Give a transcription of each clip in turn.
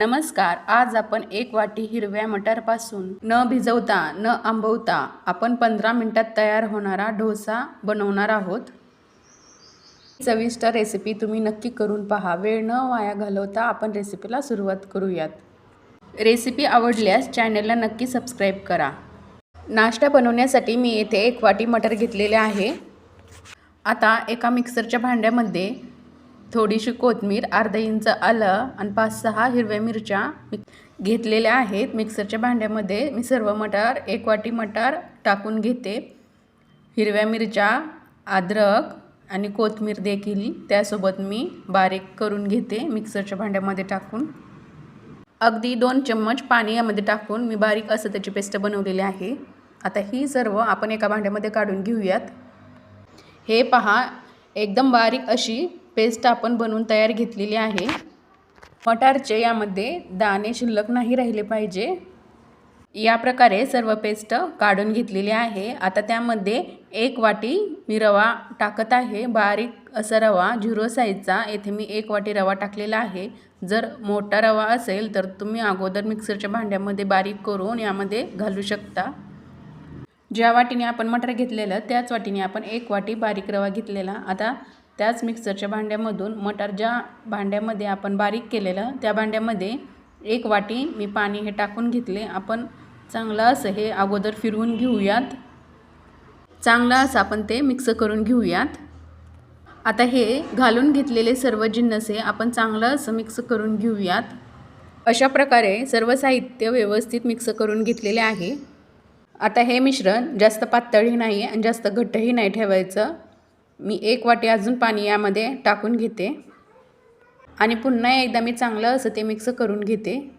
नमस्कार आज आपण एक वाटी हिरव्या मटारपासून न भिजवता न आंबवता आपण पंधरा मिनटात तयार होणारा डोसा बनवणार आहोत. चविष्ट रेसिपी तुम्ही नक्की करून पहा. वेळ न वाया घालवता आपण रेसिपीला सुरुवात करूयात. रेसिपी आवडल्यास चॅनलला नक्की सबस्क्राईब करा. नाश्ता बनवण्यासाठी मी येथे एक वाटी मटर घेतलेले आहे. आता एका मिक्सरच्या भांड्यामध्ये थोडीशी कोथमीर अर्धा इंच आलं आणि पाच सहा हिरव्या मिरच्या घेतलेल्या आहेत. मिक्सरच्या भांड्यामध्ये मी सर्व मटार एक वाटी मटार टाकून घेते. हिरव्या मिरच्या अद्रक आणि कोथमीर देखील त्यासोबत मी बारीक करून घेते मिक्सरच्या भांड्यामध्ये टाकून. अगदी दोन चम्मच पाणी यामध्ये टाकून मी बारीक असं त्याची पेस्ट बनवलेली आहे. आता ही सर्व आपण एका भांड्यामध्ये काढून घेऊयात. हे पहा एकदम बारीक अशी पेस्ट आपण बनवून तयार घेतलेली आहे. मटारचे यामध्ये दाणे शिल्लक नाही राहिले पाहिजे. या प्रकारे सर्व पेस्ट काढून घेतलेली आहे. आता त्यामध्ये एक वाटी मी रवा टाकत आहे. बारीक असा रवा झिरो साईजचा. येथे मी एक वाटी रवा टाकलेला आहे. जर मोठा रवा असेल तर तुम्ही अगोदर मिक्सरच्या भांड्यामध्ये बारीक करून यामध्ये घालू शकता. ज्या वाटीने आपण मटर घेतलेलं त्याच वाटीने आपण एक वाटी बारीक रवा घेतलेला. आता त्याच मिक्सरच्या भांड्यामधून मटार ज्या भांड्यामध्ये आपण बारीक केलेलं त्या भांड्यामध्ये एक वाटी मी पाणी हे टाकून घेतले. आपण चांगलं असं हे अगोदर फिरवून घेऊयात. चांगलं असं आपण ते मिक्स करून घेऊयात. आता हे घालून घेतलेले सर्व जिन्नसे आपण चांगलं असं मिक्स करून घेऊयात. अशा प्रकारे सर्व साहित्य व्यवस्थित मिक्स करून घेतलेले आहे. आता हे मिश्रण जास्त पातळही नाही आणि जास्त घट्टही नाही ठेवायचं. मी एक वाटी अजून पाणी यामध्ये टाकून घेते. आणि पुन्हा एकदा मी चांगलं असं ते मिक्स करून घेते.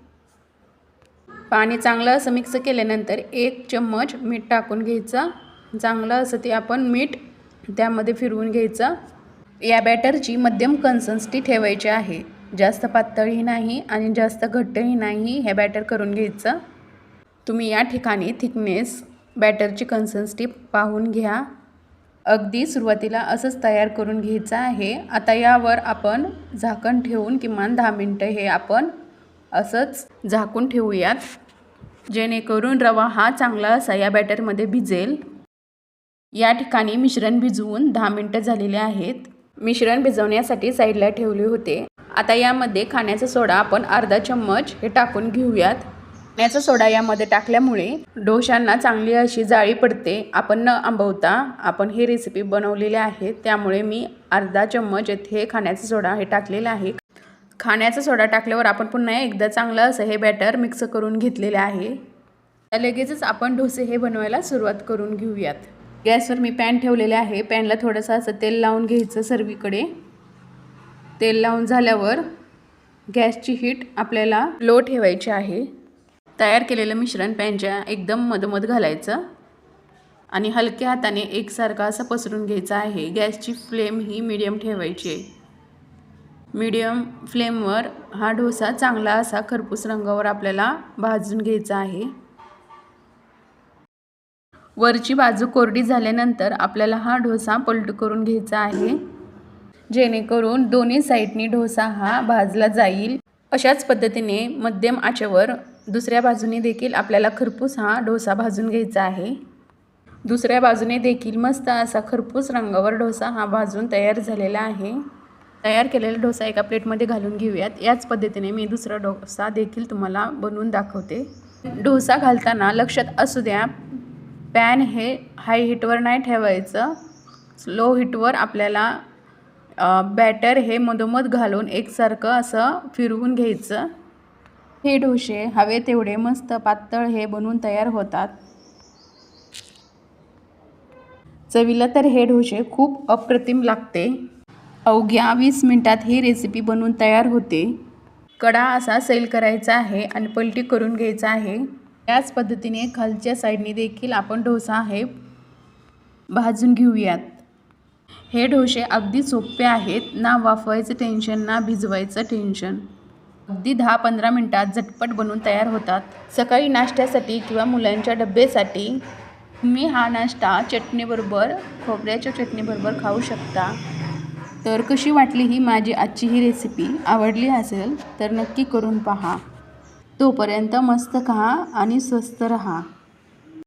पाणी चांगलं असं मिक्स केल्यानंतर एक चम्मच मीठ टाकून घ्यायचं. चांगलं असं ते आपण मीठ त्यामध्ये फिरवून घ्यायचं. या बॅटरची मध्यम कन्सन्सिटी ठेवायची आहे. जास्त पातळही नाही आणि जास्त घट्टही नाही हे बॅटर करून घ्यायचं. तुम्ही या ठिकाणी थिकनेस बॅटरची कन्सन्सिटी पाहून घ्या. अगदी सुरुवातीला असंच तयार करून घ्यायचं आहे. आता यावर आपण झाकण ठेवून किमान दहा मिनटं हे आपण असंच झाकून ठेवूयात. जेणेकरून रवा हा चांगला असा या बॅटरमध्ये भिजेल. या ठिकाणी मिश्रण भिजवून दहा मिनटं झालेले आहेत. मिश्रण भिजवण्यासाठी साईडला ठेवले होते. आता यामध्ये खाण्याचा सोडा आपण अर्धा चम्मच हे टाकून घेऊयात. खाण्याचा सोडा यामध्ये टाकल्यामुळे डोशांना चांगली अशी जाळी पडते. आपण न आंबवता आपण हे रेसिपी बनवलेले आहे. त्यामुळे मी अर्धा चम्मच येथे खाण्याचा सोडा हे टाकलेला आहे. खाण्याचा सोडा टाकल्यावर आपण पुन्हा एकदा चांगलं असं हे बॅटर मिक्स करून घेतलेले आहे. लगेचच आपण डोसे हे बनवायला सुरुवात करून घेऊयात. गॅसवर मी पॅन ठेवलेले आहे. पॅनला थोडंसं असं तेल लावून घ्यायचं सर्वीकडे. तेल लावून झाल्यावर गॅसची हीट आपल्याला लो ठेवायची आहे. तयार केलेलं मिश्रण पॅनच्या एकदम मधमध घालायचं आणि हलक्या हाताने एकसारखा असा पसरून घ्यायचा आहे. गॅसची फ्लेम ही मीडियम ठेवायची आहे. मीडियम फ्लेमवर हा डोसा चांगला असा खरपूस रंगावर आपल्याला भाजून घ्यायचा आहे. वरची बाजू कोरडी झाल्यानंतर आपल्याला हा डोसा पलट करून घ्यायचा आहे. जेणेकरून दोन्ही साईडनी डोसा हा भाजला जाईल. अशाच पद्धतीने मध्यम आचेवर दुसऱ्या बाजूने देखील आपल्याला खरपूस हा डोसा भाजून घ्यायचा आहे. दुसऱ्या बाजूने देखील मस्त असा खरपूस रंगावर डोसा हा भाजून तयार झालेला आहे. तयार केलेला डोसा एका प्लेटमध्ये घालून घेऊयात. याच पद्धतीने मी दुसरा डोसा देखील तुम्हाला बनवून दाखवते. डोसा घालताना लक्षात असू द्या पॅन हे हाय हीटवर नाही ठेवायचं. स्लो हीटवर आपल्याला बॅटर हे मधोमध घालून एकसारखं असं फिरवून घ्यायचं. हे डोसे हवे तेवढे मस्त पातळ हे बनवून तयार होतात. चवीला तर हे डोसे खूप अप्रतिम लागते. अवघ्या वीस मिनटात ही रेसिपी बनवून तयार होते. कडा असा सेल करायचा आहे आणि पलटी करून घ्यायचा आहे. याच पद्धतीने खालच्या साईडने देखील आपण डोसा हे भाजून घेऊयात. हे डोसे अगदी सोपे आहेत. ना वाफवायचं टेन्शन ना भिजवायचं टेन्शन अगदी दहा पंधरा मिनटात झटपट बनवून तयार होतात. सकाळी नाश्त्यासाठी किंवा मुलांच्या डब्यासाठी तुम्ही हा नाश्ता चटणीबरोबर खोबऱ्याच्या चटणीबरोबर खाऊ शकता. तर कशी वाटली ही माझी आजची ही रेसिपी आवडली असेल तर नक्की करून पहा. तोपर्यंत मस्त खा आणि स्वस्त रहा.